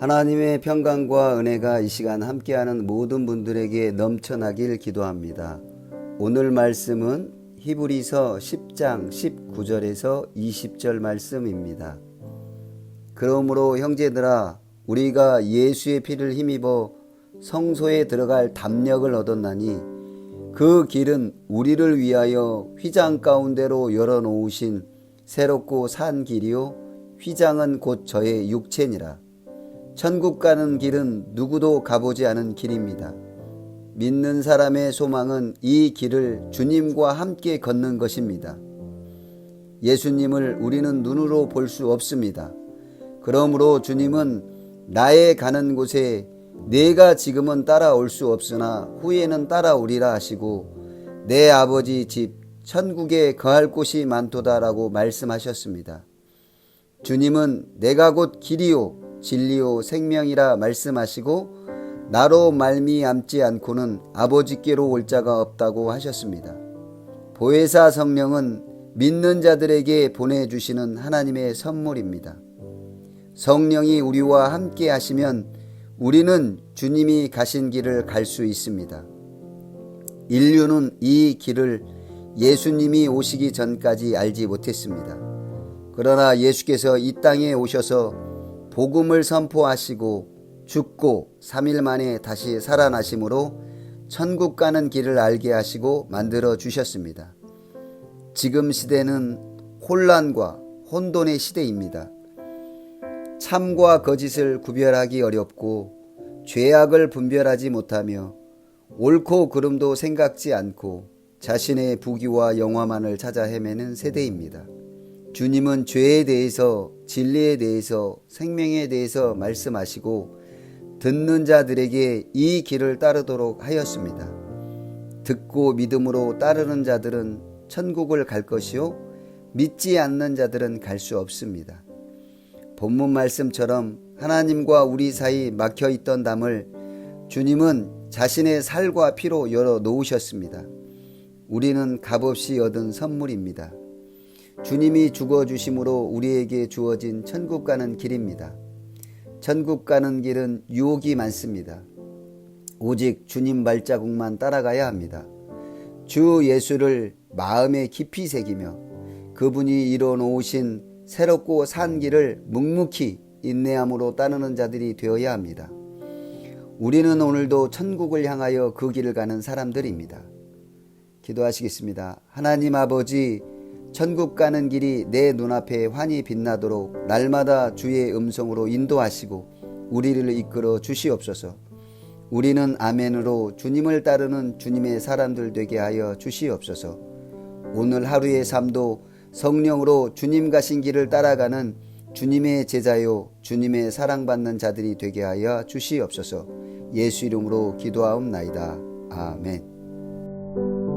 하나님의 평강과 은혜가 이 시간 함께하는 모든 분들에게 넘쳐나길 기도합니다. 오늘 말씀은 히브리서 10장 19절에서 20절 말씀입니다. 그러므로 형제들아 우리가 예수의 피를 힘입어 성소에 들어갈 담력을 얻었나니 그 길은 우리를 위하여 휘장 가운데로 열어 놓으신 새롭고 산 길이요 휘장은 곧 저의 육체니라 천국 가는 길은 누구도 가보지 않은 길입니다. 믿는 사람의 소망은 이 길을 주님과 함께 걷는 것입니다. 예수님을 우리는 눈으로 볼 수 없습니다. 그러므로 주님은 나의 가는 곳에 내가 지금은 따라올 수 없으나 후에는 따라오리라 하시고 내 아버지 집 천국에 거할 곳이 많도다라고 말씀하셨습니다. 주님은 내가 곧 길이요 진리요 생명이라 말씀하시고 나로 말미암지 않고는 아버지께로 올 자가 없다고 하셨습니다. 보혜사 성령은 믿는 자들에게 보내주시는 하나님의 선물입니다. 성령이 우리와 함께 하시면 우리는 주님이 가신 길을 갈 수 있습니다. 인류는 이 길을 예수님이 오시기 전까지 알지 못했습니다. 그러나 예수께서 이 땅에 오셔서 복음을 선포하시고 죽고 3일 만에 다시 살아나심으로 천국 가는 길을 알게 하시고 만들어 주셨습니다. 지금 시대는 혼란과 혼돈의 시대입니다. 참과 거짓을 구별하기 어렵고 죄악을 분별하지 못하며 옳고 그름도 생각지 않고 자신의 부귀와 영화만을 찾아 헤매는 세대입니다. 주님은 죄에 대해서 진리에 대해서 생명에 대해서 말씀하시고 듣는 자들에게 이 길을 따르도록 하였습니다. 듣고 믿음으로 따르는 자들은 천국을 갈 것이요 믿지 않는 자들은 갈 수 없습니다. 본문 말씀처럼 하나님과 우리 사이 막혀 있던 담을 주님은 자신의 살과 피로 열어 놓으셨습니다. 우리는 값없이 얻은 선물입니다. 주님이 죽어 주심으로 우리에게 주어진 천국 가는 길입니다. 천국 가는 길은 유혹이 많습니다. 오직 주님 발자국만 따라가야 합니다. 주 예수를 마음에 깊이 새기며 그분이 이뤄 놓으신 새롭고 산 길을 묵묵히 인내함으로 따르는 자들이 되어야 합니다. 우리는 오늘도 천국을 향하여 그 길을 가는 사람들입니다. 기도하시겠습니다. 하나님 아버지, 천국 가는 길이 내 눈앞에 환히 빛나도록 날마다 주의 음성으로 인도하시고 우리를 이끌어 주시옵소서. 우리는 아멘으로 주님을 따르는 주님의 사람들 되게 하여 주시옵소서. 오늘 하루의 삶도 성령으로 주님 가신 길을 따라가는 주님의 제자요 주님의 사랑받는 자들이 되게 하여 주시옵소서. 예수 이름으로 기도하옵나이다. 아멘.